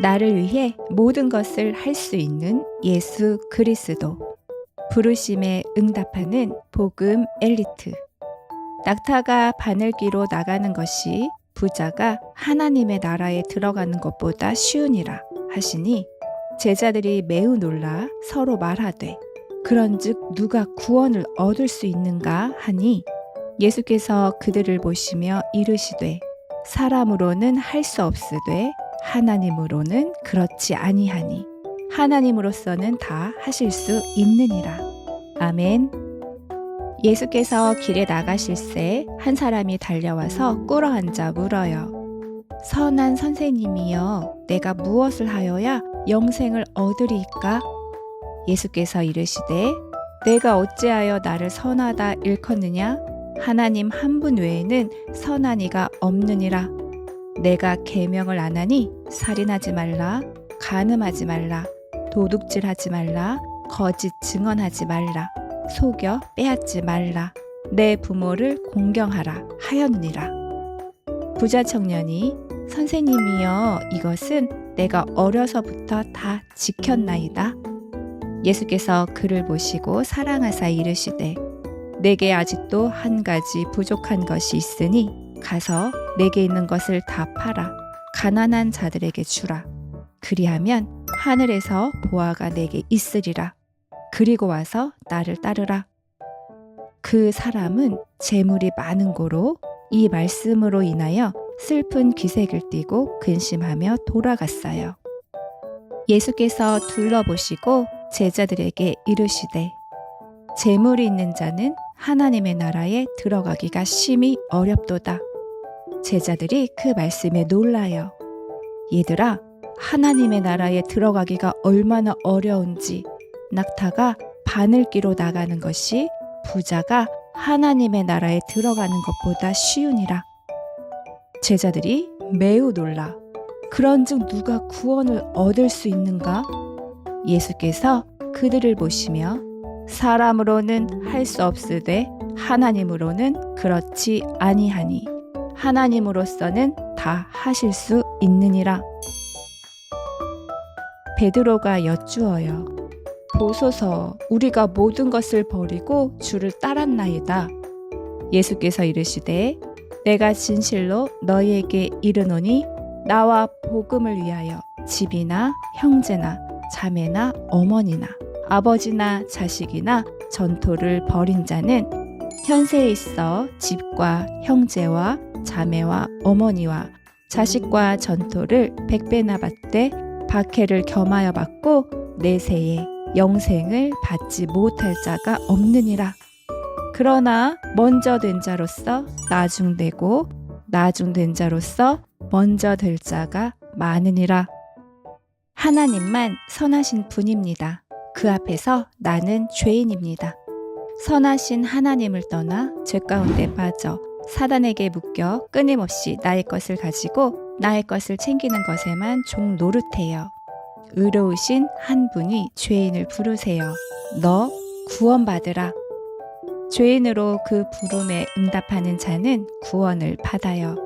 나를 위해 모든 것을 할 수 있는 예수 그리스도. 부르심에 응답하는 복음 엘리트. 낙타가 바늘기로 나가는 것이 부자가 하나님의 나라에 들어가는 것보다 쉬우니라 하시니 제자들이 매우 놀라 서로 말하되 그런즉 누가 구원을 얻을 수 있는가 하니 예수께서 그들을 보시며 이르시되 사람으로는 할 수 없으되 하나님으로는 그렇지 아니하니 하나님으로서는 다 하실 수 있느니라. 아멘. 예수께서 길에 나가실 새 한 사람이 달려와서 꿇어 앉아 물어요. 선한 선생님이여, 내가 무엇을 하여야 영생을 얻으리이까? 예수께서 이르시되, 내가 어찌하여 나를 선하다 일컫느냐? 하나님 한 분 외에는 선한 이가 없느니라. 내가 계명을 안 하니 살인하지 말라, 간음하지 말라, 도둑질하지 말라, 거짓 증언하지 말라, 속여 빼앗지 말라, 내 부모를 공경하라 하였느니라. 부자 청년이 선생님이여 이것은 내가 어려서부터 다 지켰나이다. 예수께서 그를 보시고 사랑하사 이르시되 내게 아직도 한 가지 부족한 것이 있으니 가서 내게 있는 것을 다 팔아 가난한 자들에게 주라. 그리하면 하늘에서 보아가 내게 있으리라. 그리고 와서 나를 따르라. 그 사람은 재물이 많은 고로 이 말씀으로 인하여 슬픈 기색을 띠고 근심하며 돌아갔어요. 예수께서 둘러보시고 제자들에게 이르시되 재물이 있는 자는 하나님의 나라에 들어가기가 심히 어렵도다. 제자들이 그 말씀에 놀라요. 얘들아, 하나님의 나라에 들어가기가 얼마나 어려운지 낙타가 바늘기로 나가는 것이 부자가 하나님의 나라에 들어가는 것보다 쉬우니라. 제자들이 매우 놀라. 그런즉 누가 구원을 얻을 수 있는가? 예수께서 그들을 보시며 사람으로는 할 수 없으되 하나님으로는 그렇지 아니하니 하나님으로서는 다 하실 수 있느니라. 베드로가 여쭈어요. 보소서 우리가 모든 것을 버리고 주를 따랐나이다. 예수께서 이르시되 내가 진실로 너희에게 이르노니 나와 복음을 위하여 집이나 형제나 자매나 어머니나 아버지나 자식이나 전토를 벌인 자는 현세에 있어 집과 형제와 자매와 어머니와 자식과 전토를 백배나 받되 박해를 겸하여 받고 내세에 영생을 받지 못할 자가 없느니라. 그러나 먼저 된 자로서 나중되고 나중된 자로서 먼저 될 자가 많으니라. 하나님만 선하신 분입니다. 그 앞에서 나는 죄인입니다. 선하신 하나님을 떠나 죄 가운데 빠져 사단에게 묶여 끊임없이 나의 것을 가지고 나의 것을 챙기는 것에만 종 노릇해요. 의로우신 한 분이 죄인을 부르세요. 너 구원받으라. 죄인으로 그 부름에 응답하는 자는 구원을 받아요.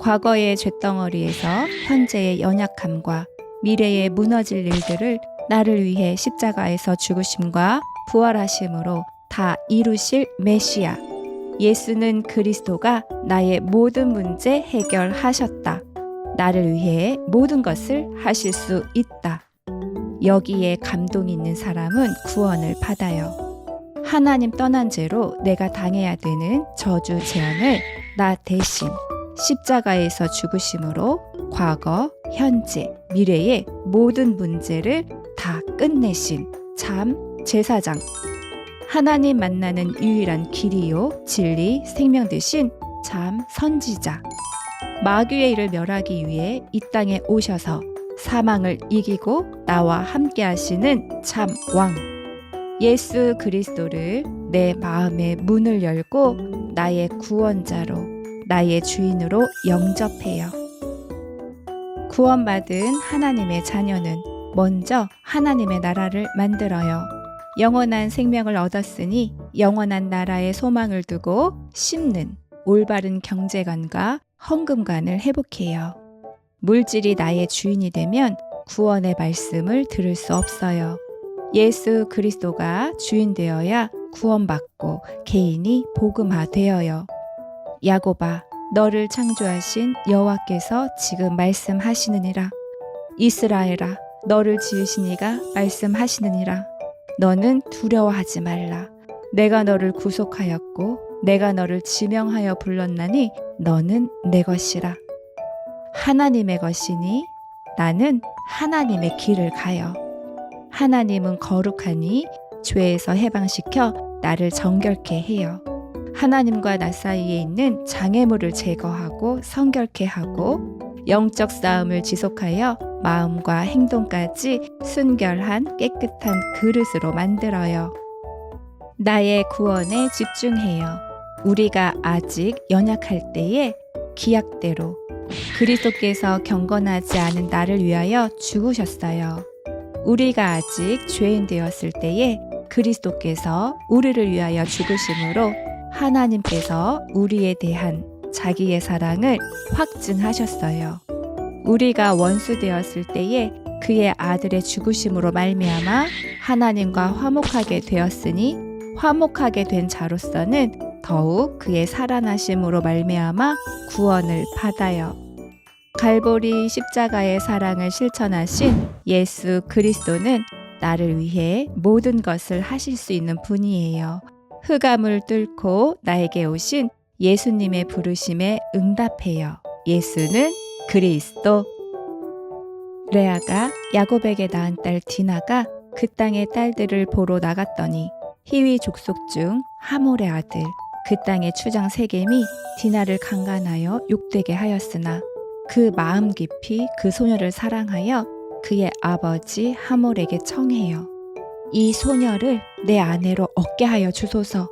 과거의 죄덩어리에서 현재의 연약함과 미래의 무너질 일들을 나를 위해 십자가에서 죽으심과 부활하심으로 다 이루실 메시아. 예수는 그리스도가 나의 모든 문제 해결하셨다. 나를 위해 모든 것을 하실 수 있다. 여기에 감동이 있는 사람은 구원을 받아요. 하나님 떠난 죄로 내가 당해야 되는 저주 재앙을 나 대신 십자가에서 죽으심으로 과거, 현재, 미래의 모든 문제를 다 끝내신 참 제사장. 하나님 만나는 유일한 길이요, 진리, 생명 되신 참 선지자. 마귀의 일을 멸하기 위해 이 땅에 오셔서 사망을 이기고 나와 함께 하시는 참 왕. 예수 그리스도를 내 마음의 문을 열고 나의 구원자로, 나의 주인으로 영접해요. 구원받은 하나님의 자녀는 먼저 하나님의 나라를 만들어요. 영원한 생명을 얻었으니 영원한 나라의 소망을 두고 심는 올바른 경제관과 헌금관을 회복해요. 물질이 나의 주인이 되면 구원의 말씀을 들을 수 없어요. 예수 그리스도가 주인 되어야 구원받고 개인이 복음화 되어요. 야고바, 너를 창조하신 여호와께서 지금 말씀하시느니라. 이스라엘아, 너를 지으신 이가 말씀하시느니라. 너는 두려워하지 말라. 내가 너를 구속하였고 내가 너를 지명하여 불렀나니 너는 내 것이라. 하나님의 것이니 나는 하나님의 길을 가요. 하나님은 거룩하니 죄에서 해방시켜 나를 정결케 해요. 하나님과 나 사이에 있는 장애물을 제거하고 성결케 하고 영적 싸움을 지속하여 마음과 행동까지 순결한 깨끗한 그릇으로 만들어요. 나의 구원에 집중해요. 우리가 아직 연약할 때에 기약대로 그리스도께서 경건하지 않은 나를 위하여 죽으셨어요. 우리가 아직 죄인 되었을 때에 그리스도께서 우리를 위하여 죽으심으로 하나님께서 우리에 대한 자기의 사랑을 확증하셨어요. 우리가 원수 되었을 때에 그의 아들의 죽으심으로 말미암아 하나님과 화목하게 되었으니 화목하게 된 자로서는 더욱 그의 살아나심으로 말미암아 구원을 받아요. 갈보리 십자가의 사랑을 실천하신 예수 그리스도는 나를 위해 모든 것을 하실 수 있는 분이에요. 흑암을 뚫고 나에게 오신 예수님의 부르심에 응답해요. 예수는 그리스도. 레아가 야곱에게 낳은 딸 디나가 그 땅의 딸들을 보러 나갔더니 히위 족속 중 하몰의 아들 그 땅의 추장 세겜이 디나를 강간하여 욕되게 하였으나 그 마음 깊이 그 소녀를 사랑하여 그의 아버지 하몰에게 청해요. 이 소녀를 내 아내로 얻게 하여 주소서.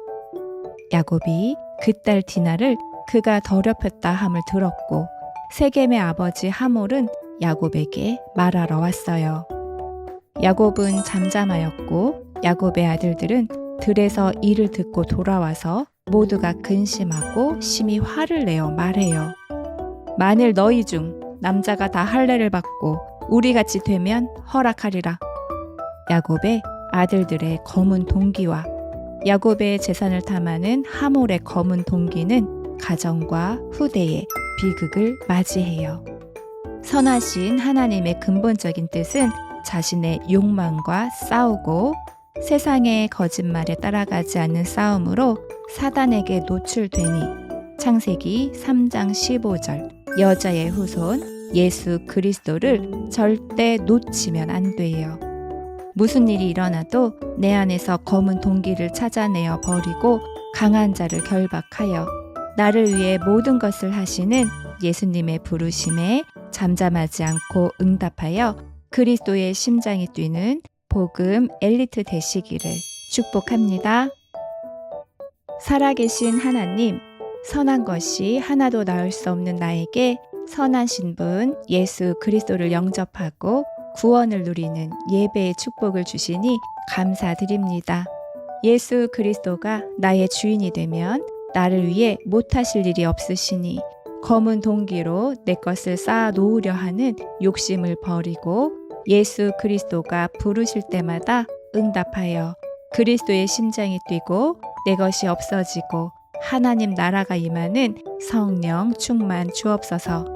야곱이 그 딸 디나를 그가 더럽혔다 함을 들었고 세겜의 아버지 하몰은 야곱에게 말하러 왔어요. 야곱은 잠잠하였고 야곱의 아들들은 들에서 이를 듣고 돌아와서 모두가 근심하고 심히 화를 내어 말해요. 만일 너희 중 남자가 다 할례를 받고 우리 같이 되면 허락하리라. 야곱의 아들들의 검은 동기와 야곱의 재산을 탐하는 하몰의 검은 동기는 가정과 후대의 비극을 맞이해요. 선하신 하나님의 근본적인 뜻은 자신의 욕망과 싸우고 세상의 거짓말에 따라가지 않는 싸움으로 사단에게 노출되니 창세기 3장 15절 여자의 후손 예수 그리스도를 절대 놓치면 안 돼요. 무슨 일이 일어나도 내 안에서 검은 동기를 찾아내어 버리고 강한 자를 결박하여 나를 위해 모든 것을 하시는 예수님의 부르심에 잠잠하지 않고 응답하여 그리스도의 심장이 뛰는 복음 엘리트 되시기를 축복합니다. 살아계신 하나님, 선한 것이 하나도 나을 수 없는 나에게 선한 신분 예수 그리스도를 영접하고 구원을 누리는 예배의 축복을 주시니 감사드립니다. 예수 그리스도가 나의 주인이 되면 나를 위해 못하실 일이 없으시니 검은 동기로 내 것을 쌓아 놓으려 하는 욕심을 버리고 예수 그리스도가 부르실 때마다 응답하여 그리스도의 심장이 뛰고 내 것이 없어지고 하나님 나라가 임하는 성령 충만 주옵소서.